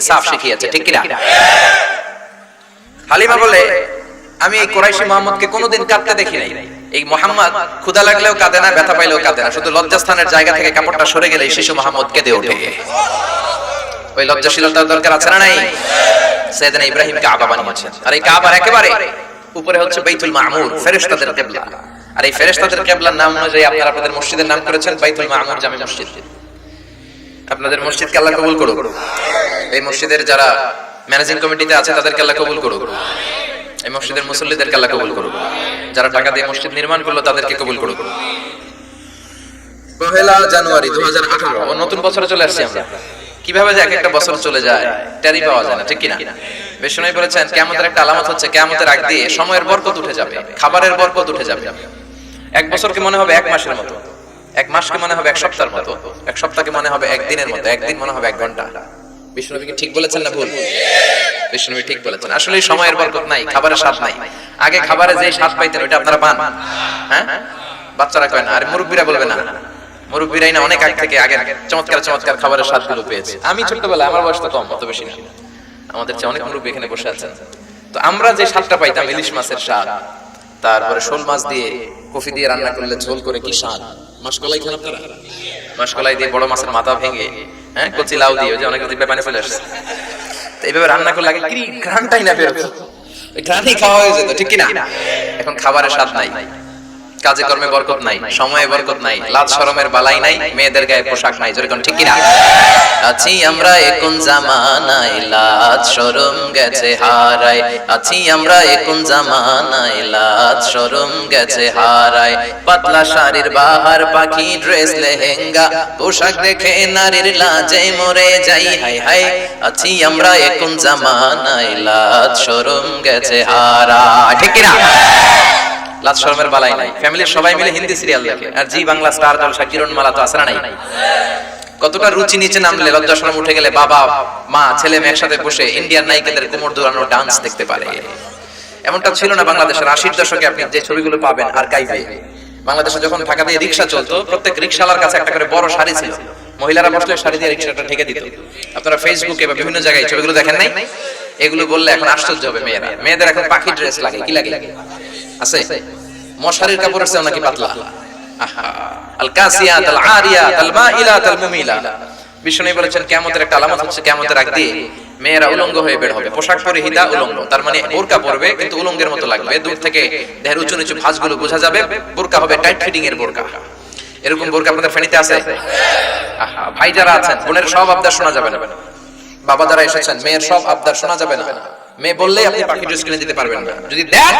ইনসাফ শিখিয়েছে ঠিক কিনা? হালিমা বলে আমি এই কোরাইশি মোহাম্মদকে কোনোদিন কাঁদতে দেখি নাই। এই মোহাম্মদ ক্ষুদা লাগলেও কাঁদে না ব্যথা পাইলেও কাঁদে না। শুধু লজ্জাস্থানের জায়গা থেকে কাপড়টা সরে গেলে শিশু মোহাম্মদ কেঁদে ওঠে। ওই লজ্জাশীলতার দরকার আছে না নাই? সেদিন ইব্রাহিম কাবা বানিয়েছেন। আর এই কাবার একেবারে উপরে হচ্ছে বাইতুল মামুর ফেরেশতাদের কিবলা। আর এই ফেরেশতাদের কিবলার নাম অনুযায়ী আপনারা আপনাদের মসজিদের নাম করেছেন বাইতুল মামুর জামি মসজিদ। আপনাদের মসজিদকে আল্লাহ কবুল করুক। এই মসজিদের যারা ম্যানেজিং কমিটিতে আছে, তাদেরকে আল্লাহ কবুল করুক। এই মসজিদের মুসল্লিদেরকে আল্লাহ কবুল করুক। যারা টাকা দিয়ে মসজিদ নির্মাণ করল, তাদেরকে কবুল করুক। পহেলা জানুয়ারি দু হাজার আঠারো নতুন বছরে চলে আসছি আমরা। কীভাবে যে এক একটা বছর চলে যায় টেরি পাওয়া যায় না, ঠিক কিনা? বিষ্ণু বলেছেন কেমতের একটা আলামত হচ্ছে কেমতের আগ দিয়ে সময়ের বরকত উঠে যাবে, খাবারের বরকত উঠে যাবে। এক বছরকে মনে হবে? এক মাসের মতো। এক মাসকে মনে হবে এক সপ্তাহের মতো। এক সপ্তাহকে মনে হবে একদিনের মতো। একদিন মনে হবে এক ঘণ্টা। ঠিক বলেছেন না ভুল? ঠিক বলেছেন। আসলে সময়ের বরকত নাই, খাবারের স্বাদ নাই। আগে খাবারে যে স্বাদ পাইতেন, ওইটা আপনারা পান। হ্যাঁ? বাচ্চারা কয় না, আর মুরব্বীরা বলবে না। মুরব্বীরাই না অনেক আগ থেকে আগে চমৎকার চমৎকার খাবারের পেয়েছে। আমি ছোটবেলায় আমার বয়স তো কম, অত বেশি না। আমাদের চেয়ে অনেক মুরব্বী এখানে বসে আছেন। তো আমরা যে স্বাদটা পাইতাম, ইলিশ মাছের স্বাদ, তারপরে শোল মাছ দিয়ে কফি দিয়ে রান্না করলে ঝোল করে কি স্বাদ? মাসকলাই খান আপনারা মাসকলাই দিয়ে বড় মাছের মাথা ভেঙে হ্যাঁ কচি লাউ দিয়ে যে অনেক দিব্যা পানি ফেলে আসছে। তো এইভাবে রান্না করলে আগে কি ঘ্রাণটাই না বেরোতো। ঘ্রাণই খাওয়া হয়ে যেত ঠিক কিনা? এখন খাবারের স্বাদ নাই। কাজে কর্মে বরকত নাই সময়ে বরকত নাই লাজ শরমের বালাই নাই মেয়েদের গায়ে পোশাক নাই যেরকম ঠিক কিনা আছি আমরা এখন জামানায় লাজ শরম গেছে হারাই আছি আমরা এখন জামানায় লাজ শরম গেছে হারাই পাতলা শাড়ির বাহার পাখি ড্রেস লেহেঙ্গা পোশাক দেখে নারীর লাজে মরে যাই হাই হাই আছি আমরা এখন জামানায় লাজ শরম গেছে হারাই ঠিক কিনা লাজ শর্মের বালাই নাই। ফ্যামিলির সবাই মিলে হিন্দি সিরিয়াল দেখে। আর জি বাংলা স্টার জলসা কিরণ মালা তো আসরা নাই। কতটা রুচি নিচে নামলে লজ্জা শরম উঠে গেলে বাবা মা ছেলে মেয়ে একসাথে বসে ইন্ডিয়ান নায়িকাদের কোমর দৌড়ানো ডান্স দেখতে পারে। এমনটা ছিল না বাংলাদেশের আশির দশকে আপনি যে ছবিগুলো পাবেন আর কাইবে বাংলাদেশে যখন ঢাকা দিয়ে রিক্সা চলতো প্রত্যেক রিক্সাওয়ালার কাছে একটা করে বড় শাড়ি ছিল। মহিলারা বসলে শাড়ি দিয়ে রিক্সাটা ঢেকে দিত। আপনারা ফেসবুকে বা বিভিন্ন জায়গায় ছবিগুলো দেখেন নাই? এগুলো বললে এখন আশ্চর্য হবে মেয়েরা। মেয়েদের এখন পাখি ড্রেস লাগে কি লাগে আছে? মশারির কাপড় আছে নাকি পাতলা? আহা। আল কাসিয়াত আল আরিয়াত আল মাইলাত আল বিষ্ণু বলেছেন কিয়ামতের একটা আলামত হচ্ছে কিয়ামতের আগ দিয়ে। মেয়েরা উলঙ্গ হয়ে বের হবে। পোশাক পরিহিতা উলঙ্গ। তার মানে বোরকা পরবে কিন্তু উলঙ্গের মতো লাগবে। দূর থেকে দেহের উঁচু নিচু ভাঁজগুলো বোঝা যাবে বোরকা হবে টাইট ফিটিং এর বোরকা। এরকম বোরকা আপনাদের ফেনীতে আছে। আহা ভাই যারা আছেন বোনের সব আবদার শোনা যাবে না। বাবা যারা এসেছেন মেয়ের সব আবদার শোনা যাবে না। মেয়ে বললেই আপনি পাখি ড্রেস কিনে দিতে পারবেন না। যদি দেন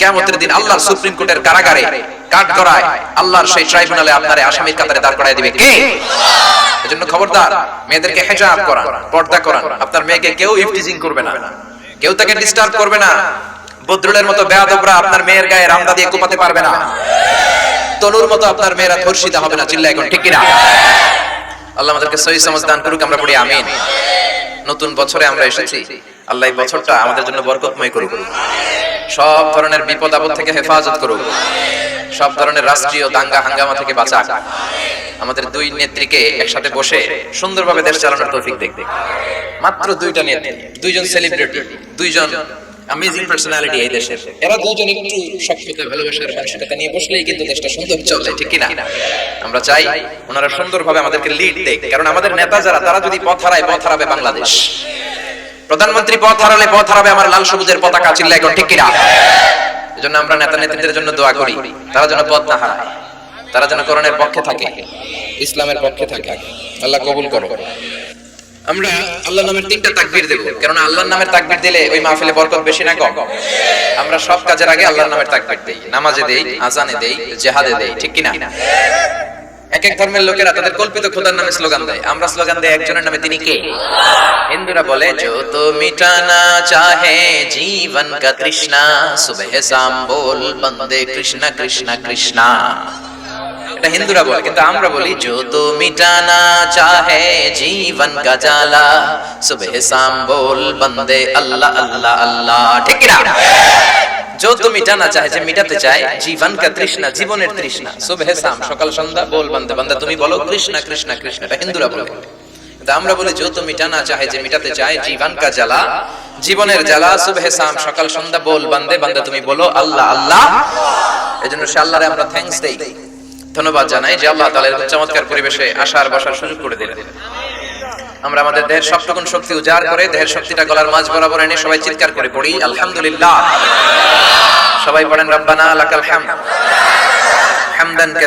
কেমতের দিন আল্লাহর সুপ্রিম কোর্টের কারাগারে কাঠ করায় আল্লাহর সেই ট্রাইব্যুনালে আপনারে আসামির কাতারে দাঁড় করায় দিবে কে? এজন্য খবরদার, মেয়েদেরকে হেজাব করান, পর্দা করান। আপনার মেয়েকে কেউ ইফটিজিং করবে না। কেউ তাকে ডিস্টার্ব করবে না। বদরুলের মতো বেয়াদবরা আপনার মেয়ের গায়ে রামদা দিয়ে কোপাতে পারবে না। তনুর মতো আপনার মেয়েরা ধর্ষিতা হবে না চিল্লা এখন ঠিক কিনা আল্লাহ আমাদেরকে সহি সমাজ দান করুক, আমরা পড়ি আমিন। নতুন বছরে আমরা এসেছি। আল্লাহ এই বছরটা আমাদের জন্য বরকতময় করুক। সব ধরনের বিপদ আপদ থেকে হেফাজত করুক। সব ধরনের রাষ্ট্রীয় দাঙ্গা হাঙ্গামা থেকে বাঁচাক। আমাদের দুই নেত্রীকে একসাথে বসে সুন্দরভাবে দেশ চালানোর তৌফিক দেখবে মাত্র দুইটা নেত্রী, দুইজন সেলিব্রিটি দুইজন অ্যামেজিং পার্সোনালিটি এই দেশের। এরা দুজন একটু ভালোবাসার মানসিকতা নিয়ে বসলেই কিন্তু দেশটা সুন্দর চলে। ঠিক কিনা? আমরা চাই ওনারা সুন্দরভাবে আমাদেরকে লিড দেখ কারণ আমাদের নেতা যারা তারা যদি পথ হারায় পথ হারাবে বাংলাদেশ। প্রধানমন্ত্রী পথ হারালে পথ হারাবে আমার লাল সবুজের পতাকা চিল্লা এখন ঠিক কিনা? এজন্য আমরা নেতা নেত্রীদের জন্য দোয়া করি তারা যেন পথ না হারায় তারা যেন করণের পক্ষে থাকে ইসলামের পক্ষে থাকে। আল্লাহ কবুল করো আমরা আল্লাহ নামের তিনটা তাকবির দেব। কারণ আল্লাহর নামের তাকবির দিলে ওই মাহফিলে বরকত বেশি না কম? আমরা সব কাজের আগে আল্লাহর নামের তাকবির দেই। নামাজে দেই, আজানে দেই, জেহাদে দেই, ঠিক কি না এক এক ধর্মের লোকেরা তাদের কল্পিত খোদার নামে স্লোগান দেয়। আমরা স্লোগান দেয় একজনের নামে তিনি কে? হিন্দুরা বলে যত মিটানা চাহে জীবন কা কৃষ্ণা সুবহ শাম বল বন্দে কৃষ্ণ কৃষ্ণ। এটা হিন্দুরা বলে, কিন্তু আমরা বলি যত মিটানা চাহে জীবন গজালা সুবে শাম বল বন্দে, আল্লাহ আল্লাহ আল্লাহ। ঠিক না যো তো মিটানা চাহে যে মিটাতে চায়, জীবন কা তৃষ্ণা, জীবনের তৃষ্ণা, সুবহ শাম, সকাল সন্ধ্যা, বল বন্দে বন্দে, তুমি বলো, কৃষ্ণ এটা হিন্দুরা বলে। আমরা বলি যত মিটানা চাহে যে মিটাতে চায়, জীবন কা জ্বালা, জীবনের জ্বালা, সুবহে শাম, সকাল সন্ধ্যা, বল বান্দে, বান্দা, তুমি বলো, আল্লাহ আল্লাহ। এজন্য সে আল্লাহরে আমরা থ্যাঙ্কস দেই। ধন্যবাদ জানাই যে আল্লাহ তালের চমৎকার পরিবেশে আসার বসার সুযোগ করে দিলেন। আমরা আমাদের দেহের সবটুকুন শক্তি উজাড় করে দেহের শক্তিটা গলার মাঝ বরাবর এনে সবাই চিৎকার করে পড়ি, আলহামদুলিল্লাহ। সবাই পড়েন, রব্বানা লাকাল হামদ। হামদান তুই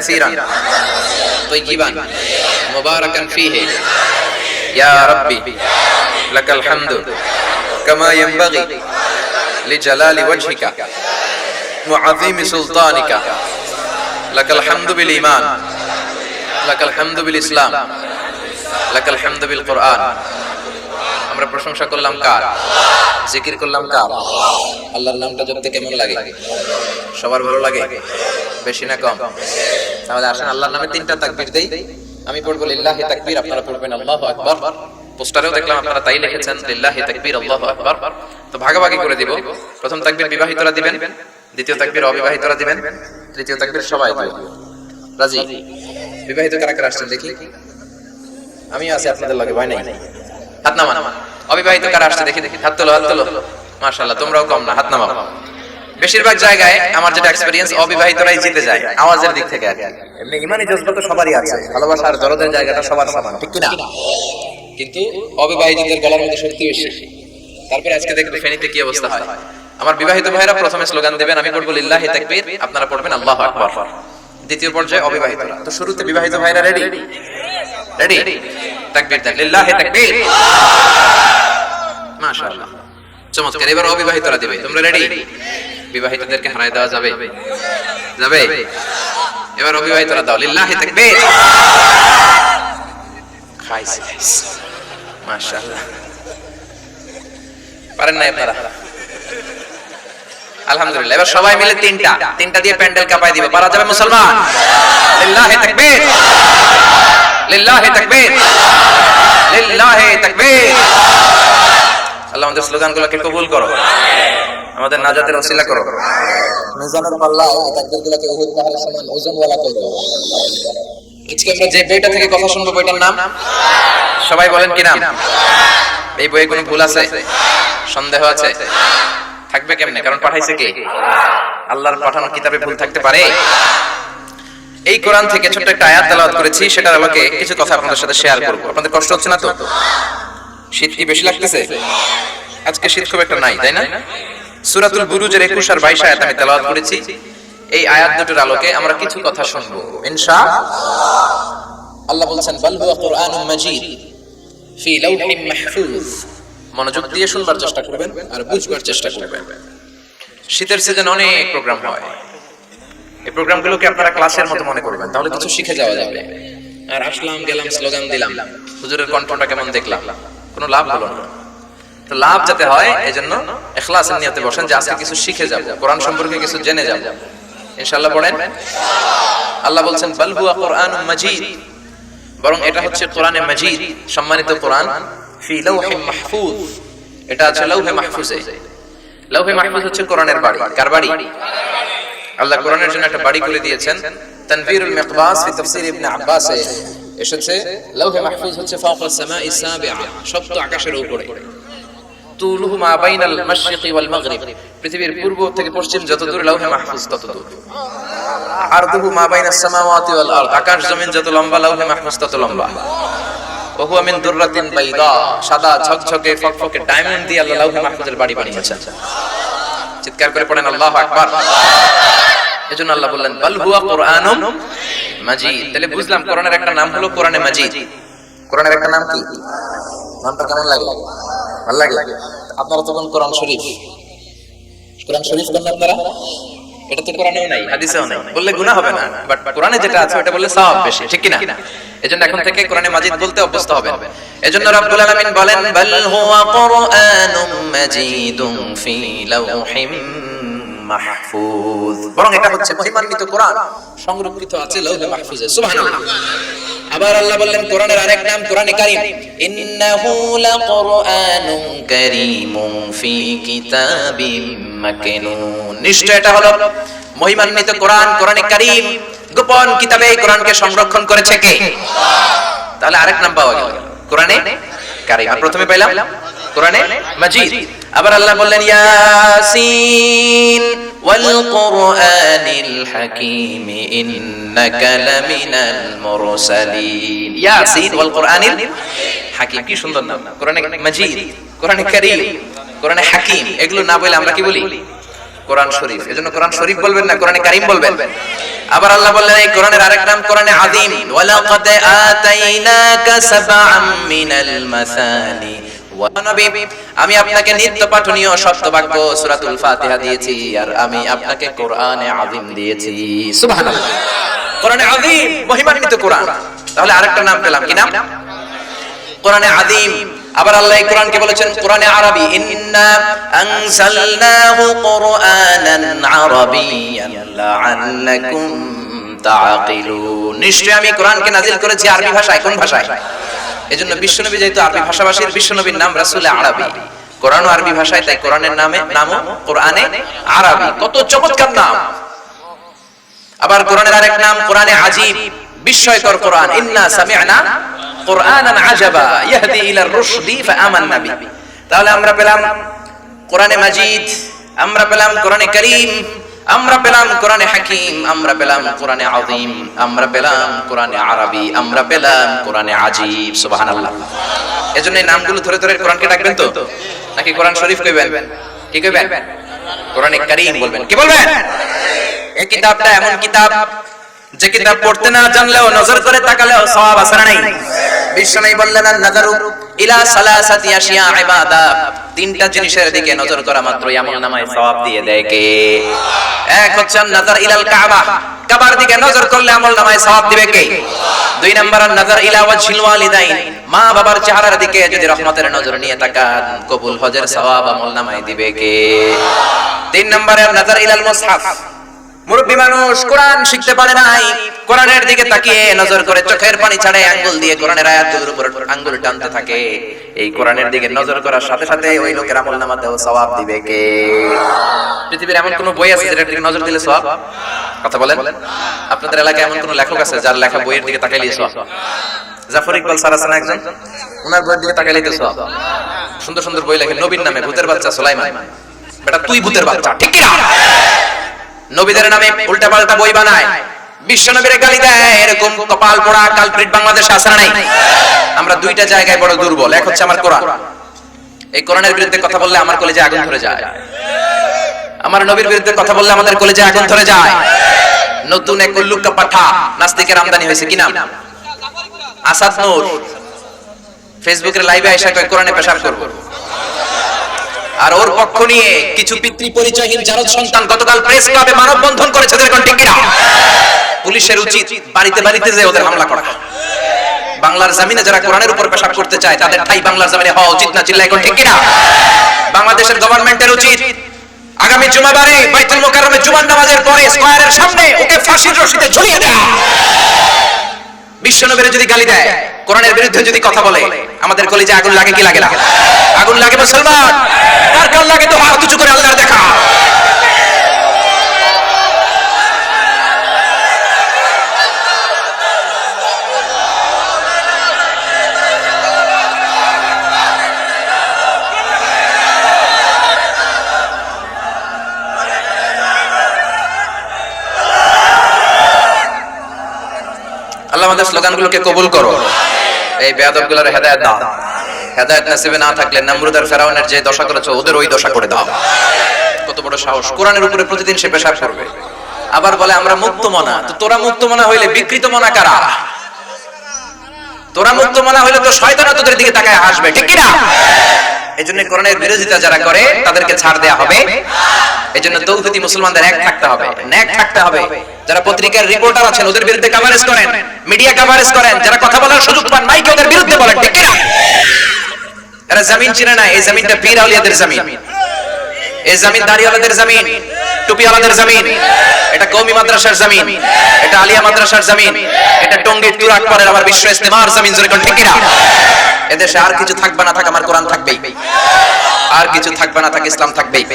তাইয়িবান মুবারাকান ফীহি। ইয়া রব্বি, লাকাল হামদু। কামা ইয়ামবাগি লিজালালি ওয়াজহিকা ওয়া আযীমি সুলতানিকা। লাকাল হামদু বিল ইমান লাকাল হামদুবিল ইসলাম, লাকাল হামদু বিল কোরআন। আমরা প্রশংসা করলাম কার? জিকির করলাম কার? আল্লাহর নামটা জপতে কেমন লাগে? সবার ভালো লাগে? বেশি না কম? তাহলে আসেন, আল্লাহর নামে তিনটা তাকবীর দেই। আমি পড়ব লিল্লাহি তাকবীর, আপনারা পড়বেন আল্লাহু আকবার। পোস্টারেও দেখলাম আপনারা তাই লিখেছেন, লিল্লাহি তাকবীর, আল্লাহু আকবার। তো ভাগাভাগি করে দিব। প্রথম তাকবীর বিবাহিতরা দিবেন, দ্বিতীয় তাকবীর অবিবাহিতরা দিবেন। তৃতীয় তাকবীর সবাই দিবেন রাজি? বিবাহিত কারা কারা আসছেন দেখি। আমি আছি আপনাদের লাগে ভয় নাই। হাত নামান। অবিবাহিত কারা আসছে দেখি দেখি। হাত তোলো হাত তোলো। মাশাআল্লাহ তোমরাও কম না হাত নামাও। বেশিরভাগ জায়গায় আমার যেটা এক্সপেরিয়েন্স অবিবাহিতরাই জিতে যায় আওয়াজের দিক থেকে আর এমনি ইমানি জজবা তো সবারই আছে ভালোবাসা আর দরদের জায়গাটা সবার সমান ঠিক কি না কিন্তু অবিবাহিতদের গলার মধ্যে শক্তি বেশি। তারপরে আজকে দেখবে ফেনীতে কি অবস্থা হয়? আমার বিবাহিত ভাইরা প্রথমে স্লোগান দেবেন আমি পড়ব লিল্লাহি তাকবীর। আপনারা পড়বেন আল্লাহু আকবার। দ্বিতীয় পর্যায়ে অবিবাহিতরা। তো শুরুতে বিবাহিত ভাইরা রেডি? রেডি? তাকবীর দেন লিল্লাহি তাকবীর। মাশাআল্লাহ। চমৎকার এবার অবিবাহিতরা দিবে। তোমরা রেডি? বিবাহিতদেরকে হারায় দেওয়া যাবে। যাবে? এবার অবিবাহিতরা দাও লিল্লাহি তাকবীর। খাইছে। খাইছে মাশাআল্লাহ। পারেন না আপনারা? আলহামদুলিল্লাহ। এবার সবাই মিলে তিনটা। তিনটা দিয়ে প্যান্ডেল কাপাই দিবে। পারা যাবে মুসলমান? লিল্লাহি তাকবীর। লিল্লাহি তাকবীর। লিল্লাহি তাকবীর। আল্লাহ আমাদের স্লোগানগুলোকে কবুল করো। আমাদের নাজাতের ওসিলা করো। মিজানের পাল্লা তাকবীরগুলোকে উহুদ পাহাড়ের সমান ওজনওয়ালা করো। আজকে আমরা যে বইটা থেকে কথা শুনব বইটার নাম? সবাই বলেন কি নাম? এই বইয়ে কোনো ভুল আছে? সন্দেহ আছে? থাকবে কেমনে? কারণ পাঠাইছে কে? আল্লাহর পাঠানো কিতাবে ভুল থাকতে পারে। এই কোরআন থেকে ছোট্ট একটা আয়াত তেলাওয়াত করেছি, সেটার আলোকে কিছু কথা আপনাদের সাথে শেয়ার করব। আপনাদের কষ্ট হচ্ছে না তো? শীত কি বেশি লাগতেছে? আজকে শীত খুব একটা নাই, তাই না? সূরাতুল বুরুজের 21 আর 22 আয়াত আমি তেলাওয়াত করেছি। এই আয়াত দুটোর আলোকে আমরা কিছু কথা শুনব। ইনশা আল্লাহ বলছেন, বাল হুয়া কুরআনুম মাজিদ ফি লাউহিম মাহফুজ। মনোযোগ দিয়ে শুনবার চেষ্টা করবেন আর বুঝবার চেষ্টা করবেন। শীতের সিজন অনেক প্রোগ্রাম হয়। এই প্রোগ্রামগুলোকে আপনারা ক্লাসের মতো মনে করবেন, তাহলে কিছু শিখে যাওয়া যাবে। আর আসলাম, গেলাম স্লোগান দিলাম। হুজুরের কণ্ঠটা কেমন দেখলাম? কোনো লাভ হলো না। তো লাভ যাতে হয় এই জন্য ইখলাসের নিয়তে বসেন যে আজকে কিছু শিখে যাব, কোরআন সম্পর্কে কিছু জেনে যাব। ইনশাআল্লাহ পড়েন। আল্লাহ বলছেন, বাল হুয়া কুরআনুম মাজিদ। বরং এটা হচ্ছে কোরআনে মাজিদ, সম্মানিত কোরআন। ফি মাহফুজ। এটা আছে লাউহে মাহফুজে। লাউহে মাহফুজ হচ্ছে কোরআনের বাড়ি। কার বাড়ি? আল্লাহ কোরআনের জন্য একটা বাড়ি করে দিয়েছেন। তানভীরুল মিকবাস ফি তাফসীর ইবনে আব্বাসে। এসেছে, লাউহে মাহফুজ হচ্ছে সামাই সাবিআ সপ্ত আকাশের উপরে। তুলুহু মা বাইনাল মাশরিকি ওয়াল মাগরিব। পৃথিবীর পূর্ব থেকে পশ্চিম যত দূর লাউহে মাহফুজ, তত দূর। আরদুহু মা বাইনাস সামাওয়াতি ওয়াল আকাশ জমিন যত লম্বা, লাউহে মাহফুজ তত লম্বা। ওহুয়া মিন দুররাতিন বাইদা, সাদা ঝকঝকে, ফকফকে ডায়মন্ড দিয়ে আল্লাহ লাউহে মাহফুজের বাড়ি বানিয়েছেন। চিৎকার করে পড়েন, আল্লাহু আকবার। এজন্য আল্লাহ বললেন, বাল হুয়া কুরআনুম মাজিদ। তাহলে বুঝলাম, কোরআনের একটা নাম হলো কোরআনে মাজিদ। কোরআনের একটা নাম কি? নামটা কেমন লাগে? ভালো লাগে? আপনারা তখন কোরআন শরীফ। কোরআন শরীফ কোন আপনারা? এটা তো কোরআনেও নাই, হাদিসেও নাই। বললে গুনাহ হবে না বাট কোরআনে যেটা আছে, ওটা বললে সওয়াব বেশি, ঠিক কি না এজন্য এখন থেকে কোরআনে মাজিদ বলতে অভ্যস্ত হবে। এজন্য রাব্বুল আলামিন বলেন বাল হুয়া কুরআনুম মাজিদুম ফি লাউহিম মাহফুজ। বরং এটা হচ্ছে মহিমান্বিত কোরআন সংরক্ষিত আছে লৌহে মাহফুজে। সুবহানাল্লাহ। আবার আল্লাহ বললেন কোরআনের আরেক নাম কোরআনে কারীম। ইন্নাহু লাকুরআনুন কারীমুন ফি কিতাবিম মাকনুন। নিশ্চয় এটা হলো মহিমান্বিত কোরআন কোরআনে কারীম। গোপন কিতাবে এই কোরআনকে সংরক্ষণ করেছে কে? তাহলে আরেক নাম পাওয়া গেল। কোরআনে? কারিম প্রথমে পাইলাম। কোরআনে? মাজিদ। আবার আল্লাহ বললেন, ইয়াসিন ওয়াল কুরআনিল ইন্নাকা লামিনাল মুরসালিন। ইয়াসিন ওয়াল কুরআনিল কি সুন্দর নাম। কোরআনে মাজিদ, কোরআনে কারীম, কোরআনে হাকীম, এগুলো না বলে আমরা কি বলি? কোরআন শরীফ। এজন্য কোরআন শরীফ বলবেন না, কোরআনে কারীম বলবেন। আবার আল্লাহ বললেন, এই কোরআনের আরেক নাম কোরআনে আযীম। ওয়ালাকাদ আতাইনাকা সাবআম মিনাল মাসানি। আমি আপনাকে নিত্য পাঠনীয় সত্যবাক্য সূরাতুল ফাতিহা দিয়েছি আর আমি আপনাকে কোরআনে আযীম দিয়েছি। সুবহানাল্লাহ। কোরআনে আযীম, মহিমান্বিত কোরআন। তাহলে আরেকটা নাম পেলাম। কি নাম? কোরআনে আযীম। আবার আল্লাহ কোরআনকে বলেছেন, কোরআনে আরবি, ইন্না আনজালনাহু কুরআনান আরাবিয়ান তাআকিলুন। নিশ্চয় আমি কোরআনকে করেছি আরবি ভাষায়, কোন ভাষায়? এজন্য বিশ্বনবী যেহেতু আরবি ভাষাভাষীর, বিশ্বনবীর নাম রাসূলে আরবি। কোরআন আরবি ভাষায়, তাই কোরআনের নামে, নামও কোরআনে আরবি। কত চমৎকার নাম! আবার কোরআনের আরেক নাম, কোরআনে আজীব, বিস্ময়কর কোরআন। ইন্না সামি'না তাহলে আমরা পেলাম কোরআনে মাজিদ, আমরা পেলাম কোরআনে করিম, আমরা পেলাম কোরআনে হাকিম, আমরা পেলাম কোরআনে আযীম, আমরা পেলাম কোরআনে আরবি, আমরা পেলাম কোরআনে আজীব, সুবহানাল্লাহ। এজন্য এই নামগুলো ধরে ধরে কোরআনকে ডাকবেন তো? নাকি কোরআন শরীফ কইবেন? কি কইবেন? কোরআনে কারীম বলবেন। কি বলবেন? এই কিতাবটা এমন কিতাব যে কিতাব পড়তে না জানলেও নজর করে তাকালেও সওয়াব আছে নাই। বিশ্বনবী বললেন আর নাজারু ইলা সালাসাতি আশিয়া ইবাদা। তিনটা জিনিসের দিকে নজর করা মাত্রই আমল নামায় সওয়াব দিয়ে দেয় কে? এক হচ্ছে নাজার ইলাল কাবা। কাবার দিকে নজর করলে আমল নামায় সওয়াব দিবে কে? দুই ইলা ওয়াজহিল ওয়ালিদাইন। মা বাবার চেহারার দিকে যদি রহমতের নজর নিয়ে তাকান, কবুল হজের সওয়াব আমল নামায় দিবে কে? তিন নম্বরে নাজার ইলাল মুসহাফ। মুরব্বী মানুষ কোরআন শিখতে পারে নাই। কোরআনের দিকে তাকিয়ে নজর করে চোখের পানি ছাড়ে আঙ্গুল দিয়ে কোরআনের আয়াতগুলোর উপর আঙ্গুল টানতে থাকে। এই কোরআনের দিকে নজর করার সাথে সাথে ওই লোকের আমল নামাতেও সওয়াব দিবে কে? পৃথিবীর এমন কোন বই আছে যেটার দিকে নজর দিলে সওয়াব? কথা বলেন। আপনাদের এলাকায় এমন কোন লেখক আছে যার লেখা বইয়ের দিকে তাকাইলে সওয়াব? জাফর ইকবাল স্যার আছেন একজন? ওনার বইয়ের দিকে তাকাইলে তো সওয়াব। সুন্দর সুন্দর বই লেখে নবীর নামে ভূতের বাচ্চা সুলাইমান। বেটা, তুই ভূতের বাচ্চা, ঠিক কি না নবীদের নামে উল্টা পাল্টা বই বানায়। বিশ্ব নবীর গালি দেয় এরকম কপাল পোড়া কালপ্রিট বাংলাদেশে আসা নাই। আমরা দুইটা জায়গায় বড় দুর্বল, এক হচ্ছে আমার কোরআন। এই কোরআনের বিরুদ্ধে কথা বললে আমার কলেজে আগুন ধরে যায়। আমার নবীর বিরুদ্ধে কথা বললে আমাদের কলেজে আগুন ধরে যায়। নতুন এক উল্লুকা পাঠা নাস্তিকের আমদানি হয়েছে। কি নাম? আসাদ নূর। ফেসবুকের লাইভে আইসা কয়, কোরআনে পেশাব করব। আর ওর পক্ষ নিয়ে কিছু পিতৃ পরিচয়হীন জারদ সন্তান গতকাল প্রেস ক্লাবে মানববন্ধন করেছে পুলিশের উচিত বাড়িতে বাড়িতে যে ওদের হামলা করা। বাংলার জমিনে যারা কোরআনের উপর পেশাব করতে চায়, তাদের ঠাই বাংলার জমিনে হওয়া উচিত না চিল্লাই কোন ঠিক কিনা বাংলাদেশের গভর্নমেন্টের উচিত। আগামী জুমাবারে বাইতুল মোকাররমে জুমার নামাজের পরে স্কয়ারের সামনে ওকে ফাঁসির রশিতে ঝুলিয়ে দেয়। বিশ্বনবীর যদি গালি দেয় কোরআনের বিরুদ্ধে যদি কথা বলে আমাদের কলিজে আগুন লাগে কি লাগে না? আগুন লাগে মুসলমান। তার কার লাগে তো হাত উঁচু করে আল্লাহর দেখা? আমাদের স্লোগানগুলোকে কবুল করো। এই বেয়াদবগুলোর হেদায়েত দাও। হেদায়েত নসিবে না থাকলে নমরুদার ফেরাউনের যে দশা করেছে, ওদের ওই দশা করে দাও। কত বড় সাহস। কোরআনের উপরে প্রতিদিন সে পেশাব করবে। আবার বলে, আমরা মুক্ত মনা। তো তোরা মুক্ত মনা হইলে বিকৃত মনা কারা? তোরা মুক্ত মনা হইলে তো শয়তান তোদের দিকে তাকায় হাসবে। ঠিক কি না এই জন্য কোরআনের বিরোধিতা যারা করে, তাদেরকে ছাড় দেয়া হবে। এজন্য তৌহিদি মুসলমানদের এক থাকতে হবে। ন্যাক থাকতে হবে। যারা পত্রিকার রিপোর্টার আছেন, ওদের বিরুদ্ধে কভারেজ করেন মিডিয়া কভারেজ করেন, যারা কথা বলার সুযোগ পান মাইকে ওদের বিরুদ্ধে বলেন, ঠিক না এরা জমিন চিনে না, এই জমিনটা পীর আউলিয়াদের জমিন। এই জমিন দাড়িওয়ালাদের জমিন। টুপিওয়ালাদের জমিন, এটা কৌমি মাদ্রাসার জমিন, এটা আলিয়া মাদ্রাসার জমিন, এটা টঙ্গীর তুরাক পরের আবার বিশ্ব ইস্তেমার জমিন, জোরে কোন ঠিক না এদেশে আর কিছু থাকবে না থাক, আমার কোরআন থাকবেই। আর কিছু থাকবে না থাক, ইসলাম থাকবেই।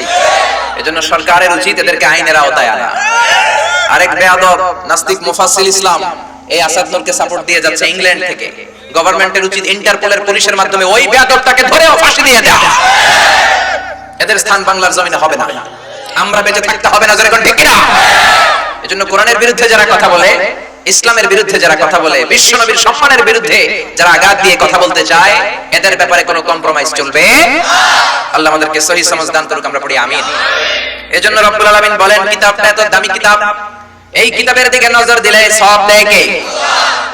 এজন্য সরকারের উচিত এদেরকে আইনের আওতায় আনা। আরেক বেয়াদব, নাস্তিক মুফাসসিল ইসলাম, এই আসাদ নূরকে সাপোর্ট দিয়ে যাচ্ছে ইংল্যান্ড থেকে। গভর্নমেন্টের উচিত ইন্টারপোলের পুলিশের মাধ্যমে ওই বেয়াদবটাকে ধরেও ফাঁসি দিয়ে দেওয়া। এদের স্থান বাংলার জমিনে হবে না। আমরা বেঁচে থাকতে হবে না যেরকম ঠিক না এজন্য কোরআনের বিরুদ্ধে যারা কথা বলে, ইসলামের বিরুদ্ধে যারা কথা বলে বিশ্বনবীর সম্মানের বিরুদ্ধে যারা আঘাত দিয়ে কথা বলতে চায়, এদের ব্যাপারে কোনো কম্প্রোমাইজ চলবে? আল্লাহ আমাদেরকে সহি সমাজ দান করুক, আমরা পড়ি, আমিন। এজন্য রব্বুল আলামিন বলেন, কিতাবটা এত দামি কিতাব। এই কিতাবের দিকে নজর দিলে সব কে?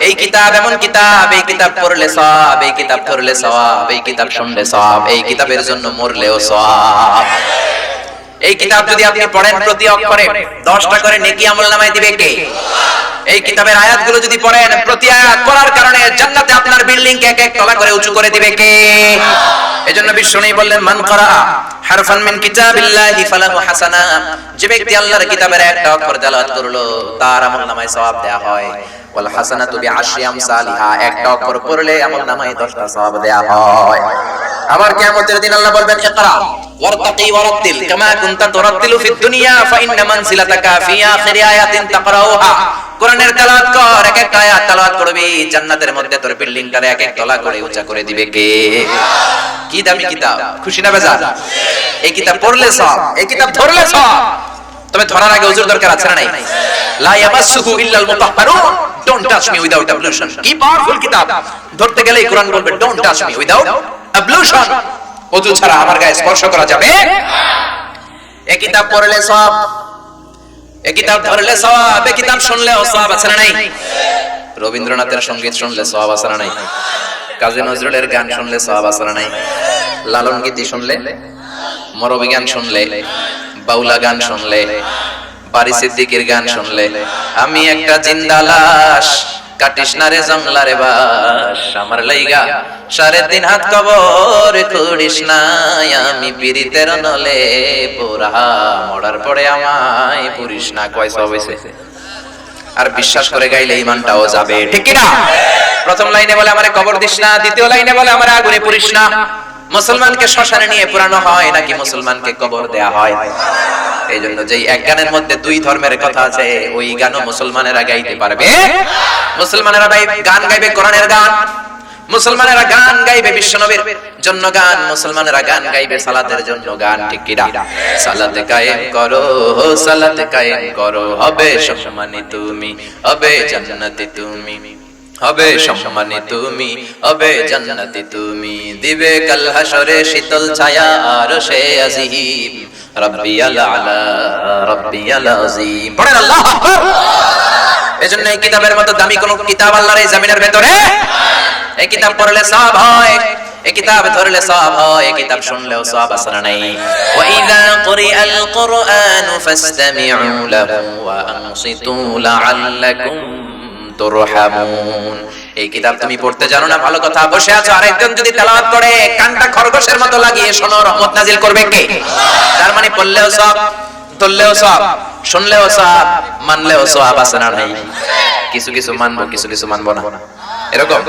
এই কিতাব এমন কিতাব, এই কিতাব পড়লে সব, এই কিতাব পড়লে সব, এই কিতাব শুনলে সব, এই কিতাবের জন্য মরলেও সব। এই কিতাব যদি আপনি পড়েন প্রতি অক্ষরে, দশটা করে নেকি আমল নামায় দিবে কে? এই কিতাবের আয়াতগুলো যদি পড়েন প্রতি আয়াত পড়ার কারণে জান্নাতে আপনার বিল্ডিং কে এক এক তলা করে উঁচু করে দিবে কে? এজন্য বিশ্বনী বললেন, মান করা হারফান মিন কিতাবিল্লাহি ফালাহু হাসানা। যে ব্যক্তি আল্লাহর কিতাবের একটা অক্ষর তেলাওয়াত করল, তার আমল নামায় সওয়াব দেয়া হয়। ওয়াল হাসানাতু আমসালিহা, একটা অক্ষর পড়লে আমল নামায় 10টা সওয়াব দেয়া হয়। কিয়ামতের দিন আল্লাহ বলবেন, ইকরা, ওয়ারতাকি কামা কুনতা ফিদ দুনিয়া, ফাইন্না মানসিলাতাকা ফি আখিরি আয়াতিন তাকরাউহা। কোরআনের তেলাওয়াত কর এক একটা আয়াত তেলাওয়াত করবি, জান্নাতের মধ্যে তোর বিল্ডিংটারে এক এক তলা করে উঁচা করে দিবে কে? কি দামি কিতাব, খুশি না বেজার? এই কিতাব পড়লে সব এই কিতাব ধরলে সব তবে ধরার আগে ওজুর দরকার আছে না নাই? লা ইয়ামাসসুহু ইল্লাল মুতাহহারুন। ওযু ছাড়া আমার গায়ে স্পর্শ করা যাবে? এই কিতাব পড়লে সব এই কিতাব ধরলে সব এই কিতাব শুনলেও সব আছে না নাই? রবীন্দ্রনাথের সংগীত শুনলে সব আছে না নাই? কাজী নজরুলের গান শুনলে সব আছে না নাই? লালন গীতি শুনলে মরবি গান শুনলে, বাউলা গান শুনলে বাড়ি সিদ্দিকের গান শুনলে। আমি একটা জিন্দা লাশ কাটিস না রে বাস। আমার লাইগা সাড়ে তিন হাত কবর করিস না আমি নলে পোড়া মরার পরে আমায় পুরিস না কয় সব হইছে আর বিশ্বাস করে গাইলে ইমানটাও যাবে। ঠিক কি না প্রথম লাইনে বলে আমারে কবর দিস না দ্বিতীয় লাইনে বলে আমার আগুনে পুরিস না। মুসলমানকে শ্মশানে নিয়ে পুরানো হয় নাকি মুসলমানকে কবর দেয়া হয়? এই জন্য যেই এক গানের মধ্যে দুই ধর্মের কথা আছে, ওই গানও মুসলমানেরা গাইতে পারবে। মুসলমানেরা ভাই গান গাইবে কোরআনের গান, মুসলমানেরা গান গাইবে বিশ্বনবীর জন্য গান, মুসলমানেরা গান গাইবে সালাতের জন্য গান, ঠিক কিনা সালাতে কায়েম করো, সালাতে কায়েম করো, হবে সম্মানী তুমি, হবে জান্নাতি তুমি। হবে সম্মানী তুমি হবে জান্নাতি তুমি। দিবে কাল হাসরে শীতল ছায়া আর সে আজিম। রাব্বিয়াল আলা রাব্বিয়াল আযীম পড়েন আল্লাহু এজন্য এই কিতাবের মতো দামি কোন কিতাব আল্লাহর এই জমিনের ভেতরে? এই কিতাব পড়লে সব হয় এই কিতাব ধরলে সব হয় এই কিতাব শুনলেও সব আসর নাই? ওয়া ইযা কুরিআল কুরআনু ফাসতামিউ লাহু ওয়া আনসিতু লাআল্লাকুম এই কিতাব তুমি পড়তে জানো না, ভালো কথা, বসে আছো, আরেকজন যদি তেলাওয়াত করে, কানটা খরগোশের মতো লাগিয়ে শোনো, রহমত নাজিল করবে কে? তার মানে পড়লেও সব ধরলেও সব, শুনলেও সব, মানলেও সব আছে না নাই? কিছু কিছু মানবো, কিছু কিছু মানবো না। এরকম?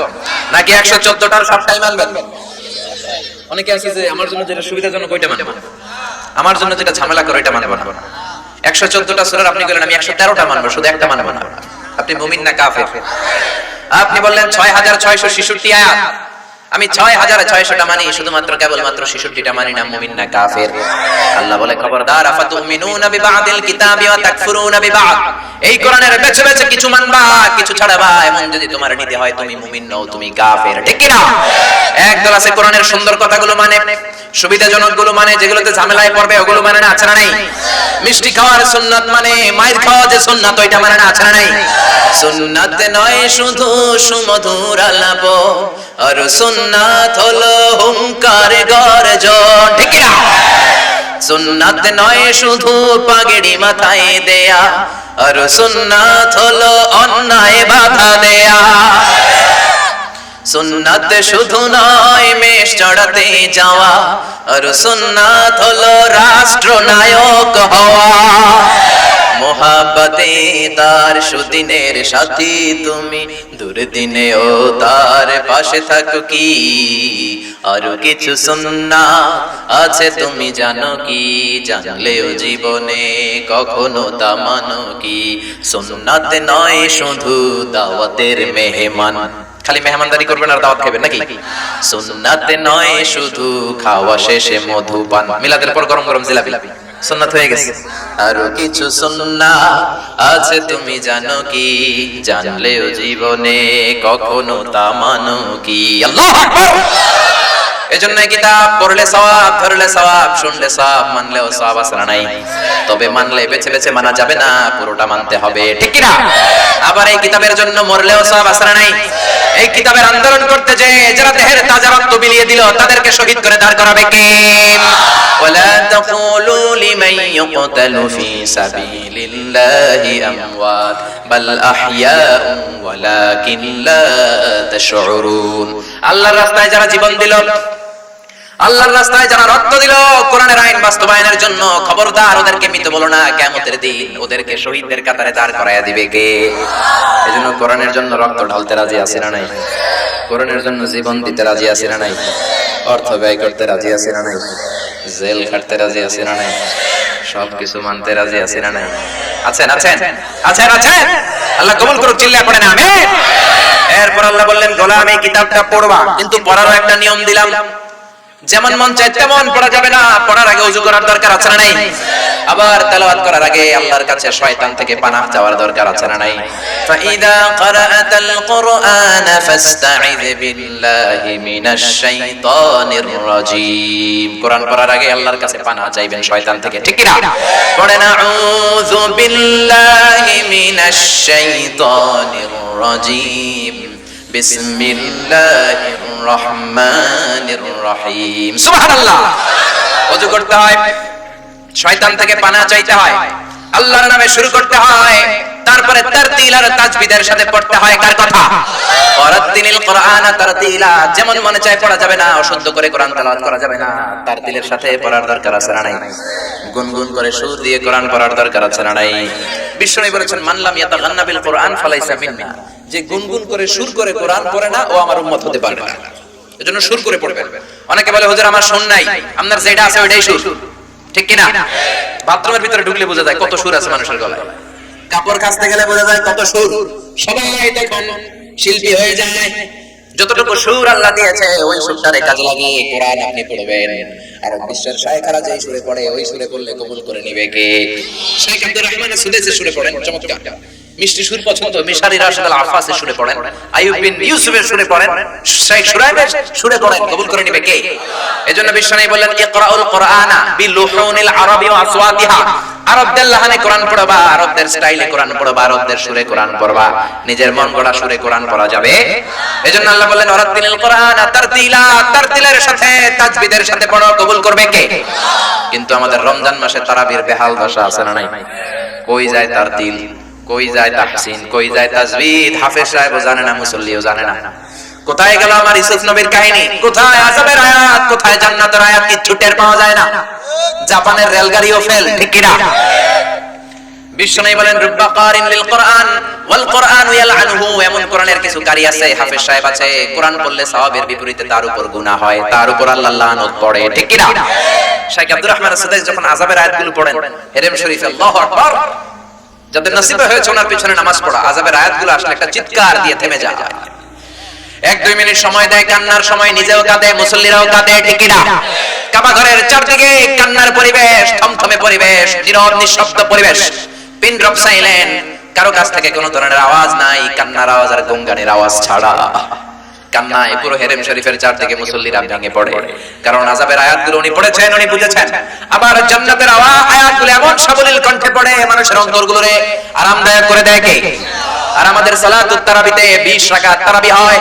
নাকি একশো চোদ্দটার সবটাই মানবেন? অনেকে আছে যে, আমার জন্য যেটা সুবিধাজনক ওইটা মানবো আমার জন্য যেটা ঝামেলা করে, ওইটা মানবো না। একশো চোদ্দটা সুরার আপনি বললেন আমি একশো তেরোটা মানবো, শুধু একটা মানবো না। আপনি মুমিন না কাফের। আপনি বললেন ছয় হাজার ছয়শো শিশুটি আয়াত। আমি ছয় হাজার ছয়শটা মানি শুধুমাত্র কেবলমাত্র শিশুটিটা মানি না মুমিন না কাফের। আল্লাহ বলে খবরদার আফাতুমিনুনা বিবাদিল কিতাবি ওয়া তাকফুরুনা বিবাদ। এই কোরআনের বেছে বেছে কিছু মানবা কিছু ছাড়বা এমন যদি তোমার নিতে হয় তুমি মুমিন নও তুমি কাফের। ঠিক কি না একদল আছে কোরআনের সুন্দর কথাগুলো মানে সুবিধাজনকগুলো মানে যেগুলোতে ঝামেলায় পড়বে ওগুলো মানে না আছে না নাই? মিষ্টি খাওয়ার সুন্নাত মানে মায়ের খাওয়া যে সুন্নাত ওইটা মানে না আছে না নাই সুন্নাত নয় শুধু সুমধুর আলাপ আর সুন্নাত হলো হুঙ্কার গর্জন। ঠিক না সুন্নাত নয়, শুধু পাগড়ি মাথায় দেয়া। আর সুন্নাত হলো অন্যায় বাধা দেয়া। সুন্নাত শুধু নয়, মেষ চড়াতে যাওয়া। আর সুন্নাত হলো রাষ্ট্রনায়ক হওয়া। মোহাব্বতে তার সুদিনের সাথী তুমি। দুর্দিনেও তার পাশে থাকো কি? আরও কিছু সুন্না আছে তুমি জানো কি? জানলেও জীবনে কখনো তা মানো কি? সুন্নাতে নয় শুধু দাওয়াতের মেহমান। খালি মেহমানদারি করবেন আর দাওয়াত খাবেন নাকি? সুন্নাতে নয় শুধু খাওয়া শেষে মধুপান। মিলাদের পর গরম গরম জিলাপি। সুন্নাত হয়ে গেছে। আরও কিছু সুন্না আছে, তুমি জানো কি? জানলেও জীবনে কখনো তা মানো কি? আল্লাহ আকবার! এজন্য কিতাব পড়লে সওয়াব, ধরলে সওয়াব, শুনলে সওয়াব, মানলেও সওয়াব আসরা নাই? তবে মানলে বেছে বেছে মানা যাবে না, পুরোটা মানতে হবে, ঠিক কি না আবার এই কিতাবের জন্য মরলেও সওয়াব আসরা নাই? এই কিতাবের আন্দোলন করতে যে যারা দেহের তাজা রক্ত বিলিয়ে দিল, তাদেরকে শহীদ করে দাঁড় করাবে কে? ওয়ালা তাকুলু লিমান ইউকতালু ফি সাবিলিল্লাহি আমওয়াত, বাল আহইয়াউ ওয়ালাকিন লা তাশউরুন। আল্লাহর রাস্তায় যারা জীবন দিল আল্লাহর রাস্তায় যারা রক্ত দিল, কোরআনের আইন বাস্তবায়নের জন্য খবরদার ওদেরকে মৃত বলো না কেমতের দিন ওদেরকে শহীদদের কাতারে দাঁড় করাইয়া দিবে কে? এজন্য কোরআনের জন্য রক্ত ঢালতে রাজি আছে না নাই? কোরআনের জন্য জীবন দিতে রাজি আছে না নাই? অর্থ ব্যয় করতে রাজি আছে না নাই? জেল খাটতে রাজি আছে না নাই? সব কিছু মানতে রাজি আছে না নাই? আছেন আছেন? আছেন আছেন? আল্লাহ কবুল করুক চিল্লা পড়ে না, আমিন? এরপর আল্লাহ বললেন, গোলাম, এই কিতাবটা পড়বা। কিন্তু পড়ারও একটা নিয়ম দিলাম। যেমন মন চায় তেমন পড়া যাবে না। পড়ার আগে উজু করার দরকার আছে না নাই? আবার তেলাওয়াত করার আগে আল্লাহর কাছে শয়তান থেকে পানাহ চাওয়ার দরকার আছে না নাই? ফাইদা ক্বারাআতাল কুরআনা ফাস্তাইয বিল্লাহি মিনাশ শাইতানির রাজীম। কোরআন পড়ার আগে আল্লাহর কাছে পানাহ চাইবেন শয়তান থেকে, ঠিক কি না পড়েন আউযু বিল্লাহি মিনাশ শাইতানির রাজীম। বিসমিল্লাহির রহমানির রহিম। সুবহানাল্লাহ। ওযু করতে হয়। শয়তান থেকে পানা চাইতে হয়। আল্লাহর নামে শুরু করতে হয়, তারপরে তারতিল আর তাজবিদের সাথে পড়তে হয়, কার কথা? ওয়ারাতিলিল কোরআন তারতিলা, যেমন মনে চায় পড়া যাবে না, অশুদ্ধ করে কোরআন তেলাওয়াত করা যাবে না, তারতিলের সাথে পড়ার দরকার আছে না নাই? গুনগুন করে সুর দিয়ে কোরআন পড়ার দরকার আছে না নাই? বিশ্বনবী বলেছেন মানলাম ইয়াতাগান্না বিল কোরআন ফালাইসা মিন্না। যে গুনগুন করে সুর করে কোরআন পড়ে না, ও আমার উম্মত হতে পারবে না। এজন্য সুর করে পড়বেন। অনেকে বলে, হুজুর, আমার সুর নাই। আপনার যেটা আছে, ওইটাই সুর। ঠিক কিনা? বাথরুমের ভিতরে ঢুকলে বোঝা যায় কত সুর আছে মানুষের গলায়। কাপড় কাচতে গেলে বোঝা যায় কত সুর। সবাই দেখুন শিল্পী হয়ে যায়। যতটুকু সুর আল্লাহ দিয়েছে ওই সুরটারে কাজে লাগিয়ে কোরআন আপনি পড়বেন। আর বিশ্বের শায়খারা যেই সুরে পড়ে ওই সুরে পড়লে কবুল করে নিবে কে? শেখ আব্দুর সুদেশে সুরে পড়েন চমৎকার। মিষ্টি সুর পছন্দ মিশারি রাশিদ আল আফাসের সুরে পড়েন। আইয়ুব বিন ইউসুফের সুরে পড়েন। শেখ সুরাইবের সুরে পড়েন কবুল করে নিবে কে? এজন্য বিশ্বনাথী বললেন, ইকরাউল কোরআনা বিলুহুনিল আরবি ওয়া আসওয়াতিহা। আরবদের লাহানে কোরআন পড়বা আরবদের স্টাইলে কোরআন পড়বা আরবদের সুরে কোরআন পড়বা। নিজের মন গড়া সুরে কোরআন পড়া যাবে। এজন্য আল্লাহ বললেন ওরাতিলিল কোরআন তারতিলা, তারতিলের সাথে, তাজবিদের সাথে পড়ো। কবুল করবে কে? কিন্তু আমাদের রমজান মাসে তারাবির বেহাল দশা আছে না নাই? কই যায় তারতিল? কই যায় তাহসিন, কই যায় তাজবিদ হাফেজ সাহেবও জানে না, মুসল্লিও জানে না। কোথায় গেল আমার ইসুফ নবীর কাহিনী? কোথায় আযাবের আয়াত? কোথায় জান্নাতের আয়াত? কিচ্ছু টের পাওয়া যায় না? জাপানের রেলগাড়িও ফেল ঠিক কিনা বিশ্বনবী বলেন, রুব্বা কারিন লিল কোরআন, ওয়াল কোরআন ইয়ালআনুহু এমন কোরআনের কিছু কারি আছে, হাফেজ সাহেব আছে। কোরআন পড়লে সওয়াবের বিপরীতে তার উপর গুনাহ হয়, তার উপর আল্লাহ লানত পড়ে, ঠিক কিনা শেখ আব্দুর রহমান সুদাইস যখন আযাবের আয়াতগুলো পড়েন, হেরেম শরীফে আল্লাহু আকবার যাদের নসিবে হয়েছে ওনার পিছনে নামাজ পড়া, আযাবের আয়াতগুলো আসলে একটা চিৎকার দিয়ে থেমে যায়। এক দুই মিনিট সময় দেয়, কান্নার সময় নিজেও কাঁদে, মুসল্লিরাও কাঁদে, ঠিক কিনা? কাবা ঘরের চারদিকে কান্নার পরিবেশ, থমথমে পরিবেশ, নীরব, নিঃশব্দ পরিবেশ। পিন ড্রপ সাইলেন্ট, কারও কাছ থেকে কোনো ধরনের আওয়াজ নাই, কান্নার আওয়াজ আর গঙ্গানের আওয়াজ ছাড়া। কান্নায় পুরো হেরেম শরীফের চারদিকে মুসল্লিরা ভেঙে পড়ে। কারণ আজাবের আয়াতগুলো উনি পড়েছেন, উনি বুঝেছেন। আবার জান্নাতের আওয়াজ আয়াতগুলো এমন সাবলীল কণ্ঠে পড়ে, মানুষের অন্তরগুলোরে আরামদায়ক করে দেয় কে? আর আমাদের সালাতুত তারাবিতে 20 রাকাত তারাবি হয়।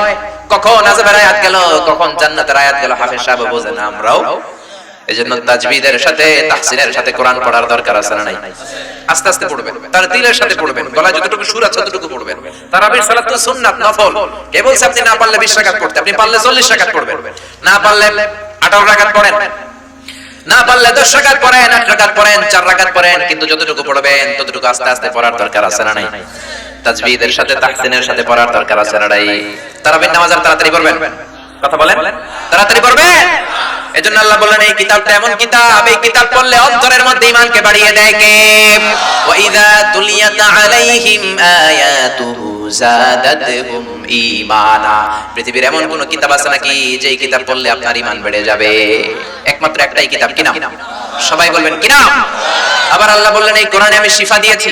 কখন আজাবের আয়াত গেল, কখন জান্নাতের আয়াত গেল, হাফেজ সাহেব বোঝেন আমরাও এজন্য সাথে, তাহসিনের সাথে কোরআন পড়ার দরকার আছে না নাই? আস্তে আস্তে পড়বেন তার সাথে পড়বেন, গলায় যতটুকু সুর আছে ততটুকু পড়বেন। সালাত সুন্নাত, নফল। কে বলছে আপনি না পারলে 20 রাকাত পড়তে, আপনি পারলে 40 রাকাত পড়বেন। না পারলে 18 রাকাত পড়েন। না পারলে 10 রাকাত পড়েন 8 রাকাত পড়েন 4 রাকাত পড়েন, কিন্তু যতটুকু পড়বেন, ততটুকু আস্তে আস্তে পড়ার দরকার আছে না নাই? তাজবিদের সাথে, তাহসিনের সাথে পড়ার দরকার আছে না নাই? তারাবির নামাজ তাড়াতাড়ি পড়বেন কথা বলেন? তাড়াতাড়ি পড়বেন এজন্য আল্লাহ বললেন, এই কিতাবটা এমন কিতাব, এই কিতাব পড়লে অন্তরের মধ্যে ইমানকে বাড়িয়ে দেয় কে? ওয়াইযা তুলিয়াত আলাইহিম আয়াতুহু ঈমানা। পৃথিবীর এমন কোন কিতাব আছে নাকি কিতাব পড়লে আপনার ঈমান বেড়ে যাবে? একমাত্র একটাই কিতাব, কি নাম? সবাই বলবেন, কি নাম? আবার আল্লাহ বললেন, এই কোরআনে আমি শিফা দিয়েছি।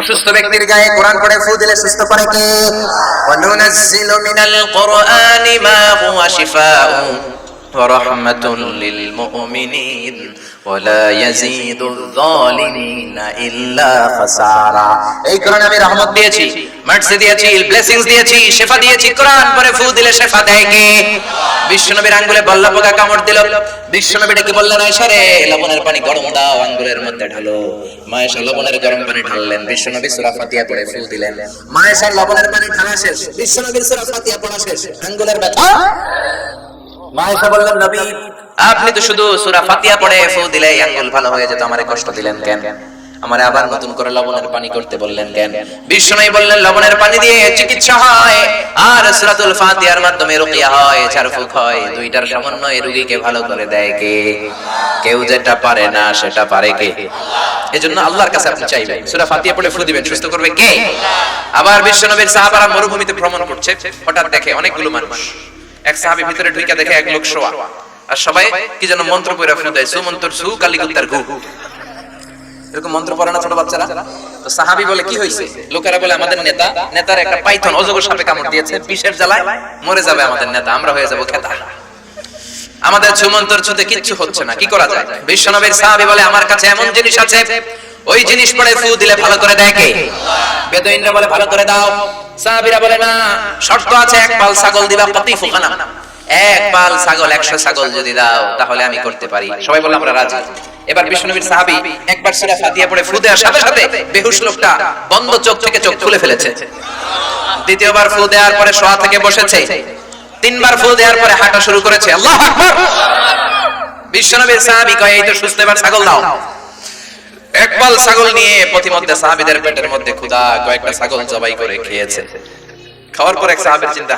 অসুস্থ ব্যক্তির গায়ে কোরআন পড়ে ফু দিলে সুস্থ করে কে? ওয়া নুনাজ্জিলু মিনাল কোরআনি মা হুয়া ورحمة للمؤمنين ولا يزيد الظالمين إلا خسارا এই কোরআনে আমি রহমত দিয়েছি মার্সি দিয়েছি ব্লেসিংস দিয়েছি শেফা দিয়েছি কোরআন পরে ফু দিলে শেফা দেয় কে বিশ্বনবীর আঙ্গুলে বল্লা পোকা কামড় দিল বিশ্বনবী ডেকে বললেন আয়েশা রে লবণের পানি গরম দাও আঙ্গুলের মধ্যে ঢালো মায়েশা লবণের গরম পানি ঢাললেন বিশ্বনবী সূরা ফাতিহা পড়ে ফু দিলেন মায়েশা লবণের পানি ঢালা শেষ বিশ্বনবীর সূরা ফাতিহা পড়া শেষ আঙ্গুলের ব্যথা আপনি তো শুধু সূরা ফাতিহা পড়ে ফু দিলে আঙ্গুল ভালো হয়ে যেত, আমারে কষ্ট দিলেন কেন? আমারে আবার নতুন করে লবণের পানি করতে বললেন কেন? বিশ্বনবী বললেন, লবণের পানি দিয়ে চিকিৎসা হয়, আর সূরাতুল ফাতিহার মাধ্যমে রুকিয়া হয়, ঝাড়ফুঁক হয়, দুইটার সমন্বয়ে রোগীকে ভালো করে দেয় কে? কেউ যেটা পারে না, সেটা পারে কে? এজন্য আল্লাহর কাছে আপনি চাইবেন, সূরা ফাতিহা পড়ে ফু দিবেন, সুস্থ করবে কে? আবার বিশ্বনবীর সাহাবারা মরুভূমিতে ভ্রমণ করছে, হঠাৎ দেখে অনেকগুলো মানুষ এক সাহাবী ভিতরে ঢুইকা দেখে এক লোক শোয়া। আর সবাই কি যেন মন্ত্র পড়ে ফু দেয় সুমন্তর সু কালিগুত্তার গু এরকম মন্ত্র পড়ে না ছোট বাচ্চারা? তো সাহাবি বলে, কি হয়েছে লোকেরা বলে, আমাদের নেতা, নেতার একটা পাইথন অজগর সাপে কামড় দিয়েছে, বিষের জ্বালায় মরে যাবে আমাদের নেতা, আমরা হয়ে যাব খেতা। আমাদের ছুমন্তর ছুতে কিচ্ছু হচ্ছে না, কি করা যায়? বিশ্বনবীর সাহাবি বলে, আমার কাছে এমন জিনিস আছে ওই জিনিস পরে ফু দিলে ভালো করে কে বেদইনরা বলে, ভালো করে দাও। সাহাবীরা বলে, না, শর্ত আছে, এক পাল ছাগল দিবা প্রতি ফুকানা। এক পাল ছাগল, একশো ছাগল যদি দাও, তাহলে আমি করতে পারি। সবাই বলে আমরা রাজি। এবার বিষ্ণুনবীর সাহাবী একবার সূরা ফাতিহা পড়ে ফু দেওয়ার সাথে সাথে বেহুশ লোকটা বন্ধ চোখ থেকে চোখ খুলে ফেলেছে। দ্বিতীয়বার ফু দেওয়ার পরে শোয়া থেকে বসেছে। তিনবার ফু দেওয়ার পরে হাঁটা শুরু করেছে। আল্লাহ আকবার! বিশ্বনবীর সাহাবী কয়, এই তো সুস্থ, এবার ছাগল দাও। একপাল ছাগল নিয়ে প্রতিমধ্যে সাহাবিদের পেটের মধ্যে ক্ষুধা কয়েকটা ছাগল জবাই করে খেয়েছে। খাওয়ার পর এক সাহাবের চিন্তা